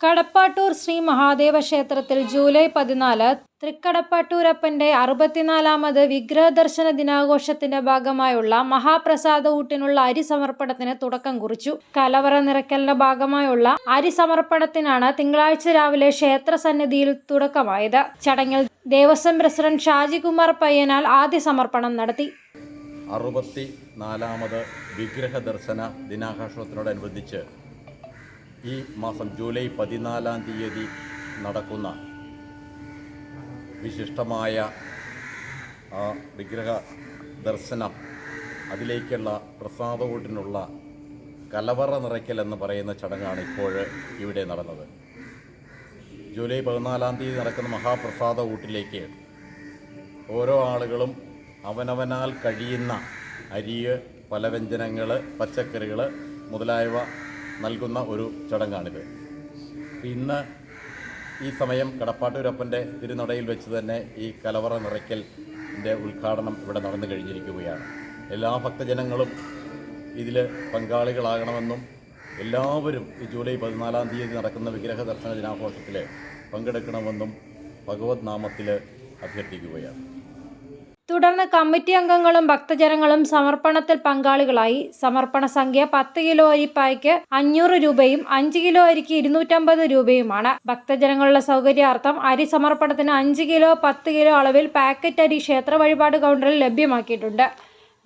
കടപ്പാട്ടൂർ ശ്രീ മഹാദേവ ക്ഷേത്രത്തിൽ ജൂലൈ പതിനാല് തൃക്കടപ്പാട്ടൂരപ്പന്റെ അറുപത്തിനാലാമത് വിഗ്രഹദർശന ദിനാഘോഷത്തിന്റെ ഭാഗമായുള്ള മഹാപ്രസാദ ഊട്ടിനുള്ള അരി സമർപ്പണത്തിന് തുടക്കം കുറിച്ചു. കലവറ നിറയ്ക്കലിന്റെ ഭാഗമായുള്ള അരി സമർപ്പണത്തിനാണ് തിങ്കളാഴ്ച രാവിലെ ക്ഷേത്ര സന്നിധിയിൽ തുടക്കമായത്. ചടങ്ങിൽ ദേവസ്വം പ്രസിഡന്റ് ഷാജികുമാർ പയ്യനാൽ ആദ്യ സമർപ്പണം നടത്തി. അറുപത്തി നാലാമത് വിഗ്രഹദർശന ദിനാഘോഷത്തിനോടനുബന്ധിച്ച് ഈ മാസം ജൂലൈ പതിനാലാം തീയതി നടക്കുന്ന വിശിഷ്ടമായ വിഗ്രഹ ദർശനം അതിലേക്കുള്ള പ്രസാദകൂട്ടിനുള്ള കലവറ നിറയ്ക്കൽ എന്ന് പറയുന്ന ചടങ്ങാണ് ഇപ്പോൾ ഇവിടെ നടന്നത്. ജൂലൈ പതിനാലാം തീയതി നടക്കുന്ന മഹാപ്രസാദ ഊട്ടിലേക്ക് ഓരോ ആളുകളും അവനവനാൽ കഴിയുന്ന അരിയ് പലവ്യഞ്ജനങ്ങൾ പച്ചക്കറികൾ മുതലായവ നൽകുന്ന ഒരു ചടങ്ങാണിത്. ഇന്ന് ഈ സമയം കടപ്പാട്ടൂരപ്പന്റെ തിരുനടയിൽ വെച്ച് തന്നെ ഈ കലവറ നിറയ്ക്കലിന്റെ ഉദ്ഘാടനം ഇവിടെ നടന്നു കഴിഞ്ഞിരിക്കുകയാണ്. എല്ലാ ഭക്തജനങ്ങളും ഇതിൽ പങ്കാളികളാകണമെന്നും എല്ലാവരും ഈ ജൂലൈ പതിനാലാം തീയതി നടക്കുന്ന വിഗ്രഹ ദർശന ദിനാഘോഷത്തിൽ പങ്കെടുക്കണമെന്നും ഭഗവത് നാമത്തിൽ അഭ്യർത്ഥിക്കുകയാണ്. തുടർന്ന് കമ്മിറ്റി അംഗങ്ങളും ഭക്തജനങ്ങളും സമർപ്പണത്തിൽ പങ്കാളികളായി. സമർപ്പണ സംഖ്യ പത്ത് കിലോ അരിപ്പായ്ക്ക് അഞ്ഞൂറ് രൂപയും അഞ്ച് കിലോ അരിക്ക് ഇരുന്നൂറ്റമ്പത് രൂപയുമാണ്. ഭക്തജനങ്ങളുടെ സൗകര്യാർത്ഥം അരി സമർപ്പണത്തിന് അഞ്ച് കിലോ പത്ത് കിലോ അളവിൽ പാക്കറ്റ് അരി ക്ഷേത്ര വഴിപാട് കൗണ്ടറിൽ ലഭ്യമാക്കിയിട്ടുണ്ട്.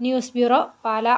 News bureau Pala.